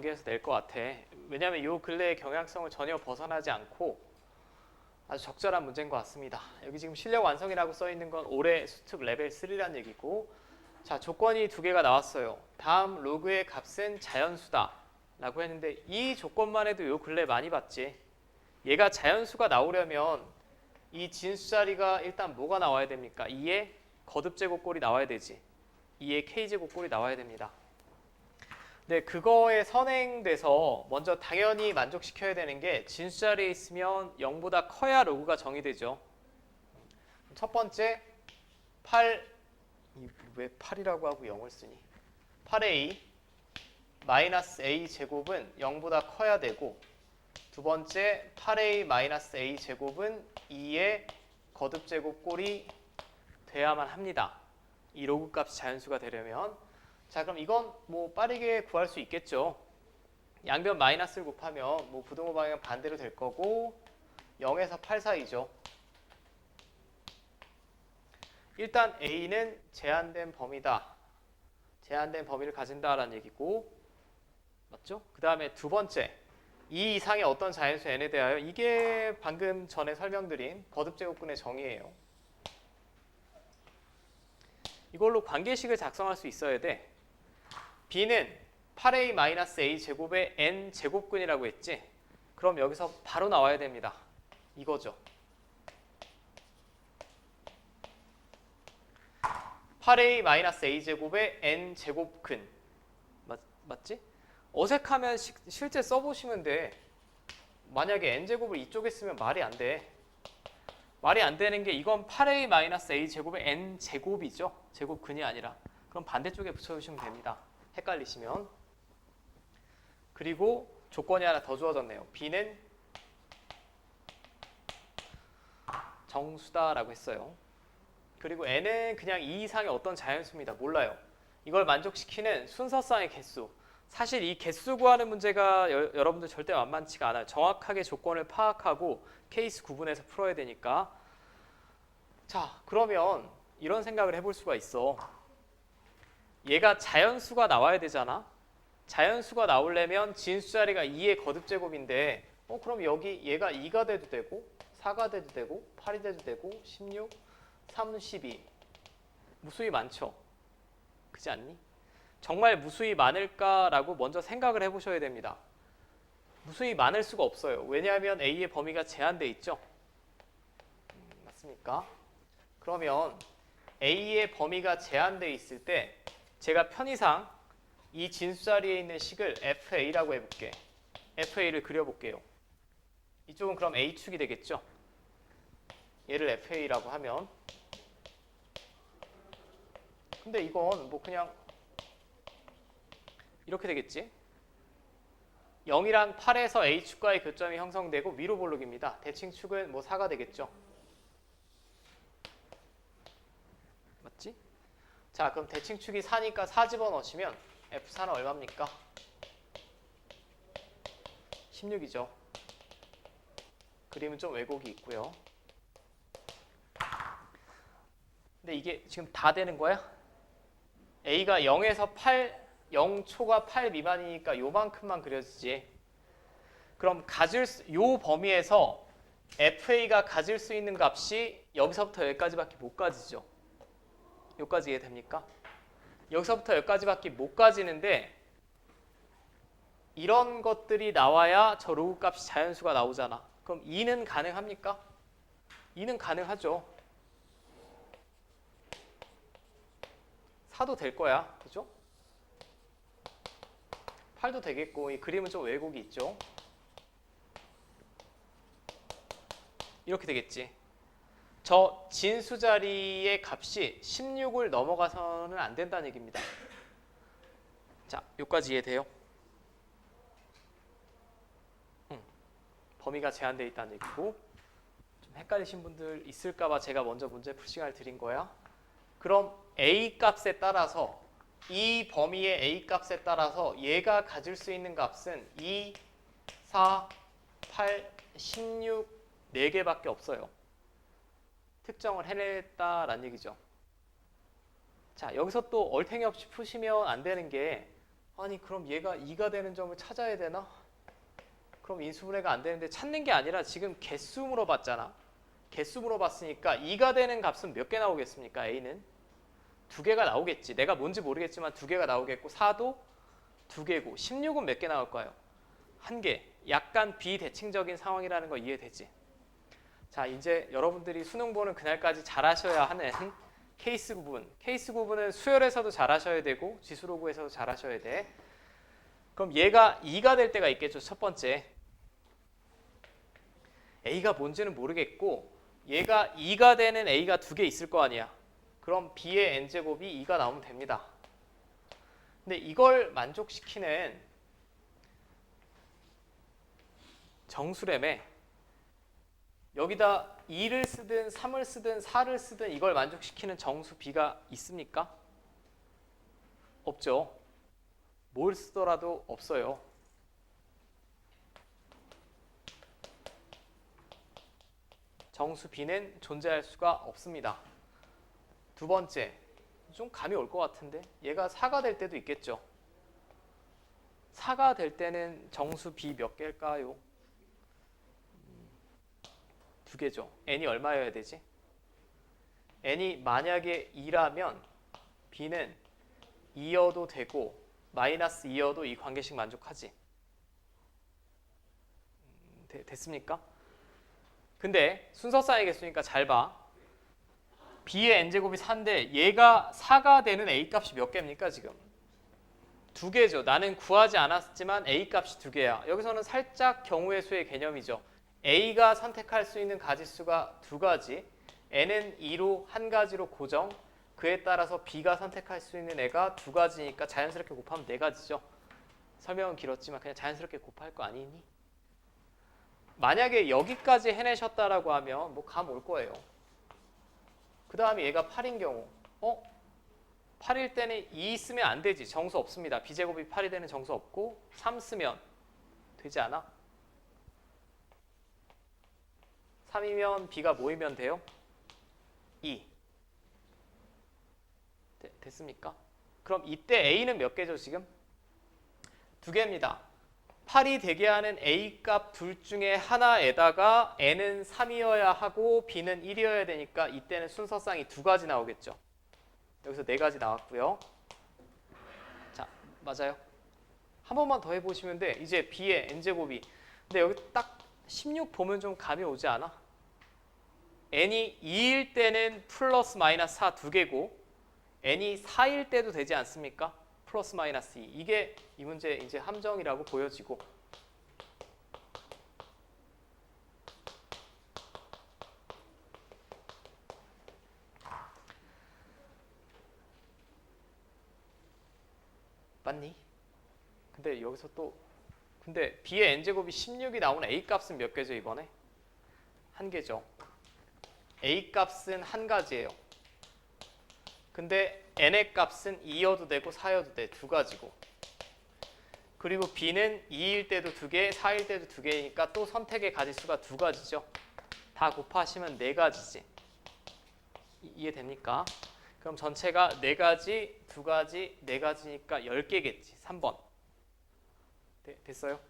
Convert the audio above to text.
연계해서 낼 것 같아. 왜냐하면 요 근래의 경향성을 전혀 벗어나지 않고 아주 적절한 문제인 것 같습니다. 여기 지금 실력 완성이라고 써 있는 건 올해 수특 레벨 3란 얘기고 자 조건이 두 개가 나왔어요. 다음 로그의 값은 자연수다 라고 했는데 이 조건만 해도 요 근래 많이 봤지. 얘가 자연수가 나오려면 이 진수 자리가 일단 뭐가 나와야 됩니까? 2의 거듭 제곱꼴이 나와야 되지. 2의 k 제곱꼴이 나와야 됩니다. 네, 그거에 선행돼서 먼저 당연히 만족시켜야 되는 게 진수 자리에 있으면 0보다 커야 로그가 정의되죠. 첫 번째 8, 이왜 8이라고 하고 0을 쓰니? 8a 마이너스 a 제곱은 0보다 커야 되고 두 번째 8a 마이너스 a 제곱은 2의 거듭 제곱 꼴이 돼야만 합니다. 이 로그 값이 자연수가 되려면 자 그럼 이건 뭐 빠르게 구할 수 있겠죠. 양변 마이너스를 곱하면 뭐 부등호 방향 반대로 될 거고 0에서 8 사이죠. 일단 A는 제한된 범위다. 제한된 범위를 가진다라는 얘기고 맞죠? 그 다음에 두 번째 이 이상의 어떤 자연수 n에 대하여 이게 방금 전에 설명드린 거듭제곱근의 정의예요. 이걸로 관계식을 작성할 수 있어야 돼. B는 8a-a 제곱의 n 제곱근이라고 했지. 그럼 여기서 바로 나와야 됩니다. 이거죠. 8a-a 제곱의 n 제곱근 맞, 맞지? 어색하면 시, 실제 써보시면 돼. 만약에 n 제곱을 이쪽에 쓰면 말이 안 돼. 말이 안 되는 게 이건 8a-a 제곱의 n 제곱이죠. 제곱근이 아니라. 그럼 반대쪽에 붙여주시면 됩니다. 헷갈리시면. 그리고 조건이 하나 더 주어졌네요. b는 정수다라고 했어요. 그리고 n은 그냥 이 이상의 어떤 자연수입니다. 몰라요. 이걸 만족시키는 순서상의 개수. 사실 이 개수 구하는 문제가 여, 여러분들 절대 만만치가 않아요. 정확하게 조건을 파악하고 케이스 구분해서 풀어야 되니까. 자, 그러면 이런 생각을 해볼 수가 있어. 얘가 자연수가 나와야 되잖아. 자연수가 나오려면 진수 자리가 2의 거듭 제곱인데, 어 그럼 여기 얘가 2가 돼도 되고, 4가 돼도 되고, 8이 돼도 되고, 16, 32. 무수히 많죠. 그지 않니? 정말 무수히 많을까라고 먼저 생각을 해보셔야 됩니다. 무수히 많을 수가 없어요. 왜냐하면 A의 범위가 제한돼 있죠. 음, 맞습니까? 그러면 A의 범위가 제한돼 있을 때 제가 편의상 이 진수 자리에 있는 식을 FA라고 해볼게. FA를 그려볼게요. 이쪽은 그럼 A축이 되겠죠. 얘를 FA라고 하면 근데 이건 뭐 그냥 이렇게 되겠지. 0이랑 8에서 A축과의 교점이 형성되고 위로 볼록입니다. 대칭축은 뭐 4가 되겠죠. 맞지? 자 그럼 대칭축이 4니까 4 집어넣으시면 F4는 얼마입니까? 16이죠. 그림은 좀 왜곡이 있고요. 근데 이게 지금 다 되는 거야? A가 0에서 8 0초가 8 미만이니까 요만큼만 그려지지. 그럼 가질 수, 요 범위에서 FA가 가질 수 있는 값이 여기서부터 여기까지밖에 못 가지죠. 여기까지 이해됩니까? 여기서부터 여기까지밖에 못 가지는데 이런 것들이 나와야 저 로그 값이 자연수가 나오잖아. 그럼 2는 가능합니까? 2는 가능하죠. 4도 될 거야. 그죠? 8도 되겠고 이 그림은 좀 왜곡이 있죠. 이렇게 되겠지. 저 진수 자리의 값이 16을 넘어가서는 안 된다는 얘기입니다. 자, 여기까지 이해돼요? 음, 범위가 제한되어 있다는 얘기고 좀 헷갈리신 분들 있을까 봐 제가 먼저 문제 풀 시간을 드린 거야. 그럼 a 값에 따라서 이 범위의 a 값에 따라서 얘가 가질 수 있는 값은 2, 4, 8, 16, 4개밖에 없어요. 특정을 해냈다라는 얘기죠. 자, 여기서 또 얼탱이 없이 푸시면 안 되는 게 아니 그럼 얘가 2가 되는 점을 찾아야 되나? 그럼 인수분해가 안 되는데 찾는 게 아니라 지금 개수 물어봤잖아. 개수 물어봤으니까 2가 되는 값은 몇 개 나오겠습니까? A는 두 개가 나오겠지. 내가 뭔지 모르겠지만 두 개가 나오겠고 4도 두 개고 16은 몇 개 나올까요? 한 개. 약간 비대칭적인 상황이라는 거 이해되지? 자, 이제 여러분들이 수능 보는 그날까지 잘하셔야 하는 케이스 구분. 케이스 구분은 수열에서도 잘하셔야 되고 지수로그에서도 잘하셔야 돼. 그럼 얘가 2가 될 때가 있겠죠. 첫 번째. A가 뭔지는 모르겠고 얘가 2가 되는 A가 두 개 있을 거 아니야. 그럼 B의 n제곱이 2가 나오면 됩니다. 근데 이걸 만족시키는 정수렴에 여기다 2를 쓰든 3을 쓰든 4를 쓰든 이걸 만족시키는 정수 B가 있습니까? 없죠. 뭘 쓰더라도 없어요. 정수 B는 존재할 수가 없습니다. 두 번째, 좀 감이 올 것 같은데 얘가 4가 될 때도 있겠죠. 4가 될 때는 정수 B 몇 개일까요? 두 개죠. n이 얼마여야 되지? n이 만약에 2라면 b는 2여도 되고 마이너스 2여도 이 관계식 만족하지. 음, 되- 됐습니까? 근데 순서상의 개수니까 잘 봐. b의 n제곱이 4인데 얘가 4가 되는 a 값이 몇 개입니까 지금? 두 개죠. 나는 구하지 않았지만 a 값이 두 개야. 여기서는 살짝 경우의 수의 개념이죠. A가 선택할 수 있는 가지수가 두 가지, N은 2로 한 가지로 고정, 그에 따라서 B가 선택할 수 있는 애가 두 가지니까 자연스럽게 곱하면 네 가지죠. 설명은 길었지만 그냥 자연스럽게 곱할 거 아니니? 만약에 여기까지 해내셨다라고 하면 뭐 감 올 거예요. 그 다음에 얘가 8인 경우, 어? 8일 때는 2 쓰면 안 되지. 정수 없습니다. B제곱이 8이 되는 정수 없고 3 쓰면 되지 않아? 3이면 B가 모이면 돼요? 2. 네, 됐습니까? 그럼 이때 A는 몇 개죠 지금? 두 개입니다. 8이 되게 하는 A 값 둘 중에 하나에다가 N은 3이어야 하고 B는 1이어야 되니까 이때는 순서상이 두 가지 나오겠죠. 여기서 네 가지 나왔고요. 자, 맞아요. 한 번만 더 해보시면 돼. 이제 B의 N제곱이. 근데 여기 딱 16 보면 좀 감이 오지 않아? n이 2일 때는 플러스 마이너스 4 두 개고 n이 4일 때도 되지 않습니까? 플러스 마이너스 2. 이게 이 문제 이제 함정이라고 보여지고 맞니? 근데 여기서 또 근데 b의 n제곱이 16이 나오는 a 값은 몇 개죠 이번에? 한 개죠. a 값은 한 가지예요. 근데 n의 값은 2여도 되고 4여도 돼. 두 가지고. 그리고 b는 2일 때도 두 개, 4일 때도 두 개니까 또 선택의 가지수가 두 가지죠. 다 곱하시면 네 가지지. 이- 이해됩니까? 그럼 전체가 네 가지, 두 가지, 네 가지니까 10개겠지. 3번. 됐어요?